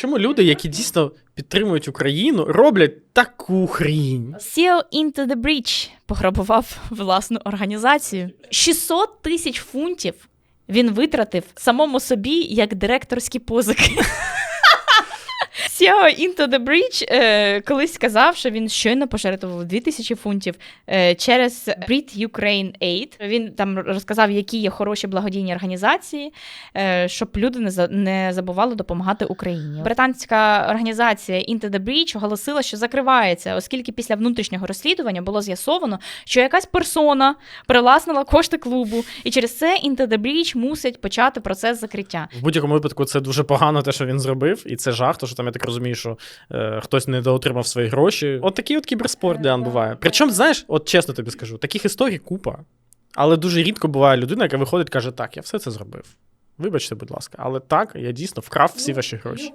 Чому люди, які дійсно підтримують Україну, роблять таку хрінь? CEO Into the Breach пограбував власну організацію. 600 тисяч фунтів він витратив самому собі як директорські позики. SEO Into the Breach е, колись сказав, що він щойно пожертвував 2000 фунтів е, через Brit Ukraine Aid. Він там розказав, які є хороші благодійні організації, е, щоб люди не, за, не забували допомагати Україні. Британська організація Into the Breach оголосила, що закривається, оскільки після внутрішнього розслідування було з'ясовано, що якась персона привласнила кошти клубу, і через це Into the Breach мусить почати процес закриття. В будь-якому випадку це дуже погано, те, що він зробив, і це жах, то що там я так розумію, що е, хтось недоотримав свої гроші. От такий от кіберспорт, Діан, буває. Причому, знаєш, от чесно тобі скажу, таких історій купа. Але дуже рідко буває людина, яка виходить і каже: так, я все це зробив. Вибачте, будь ласка, але так, я дійсно вкрав всі ваші гроші.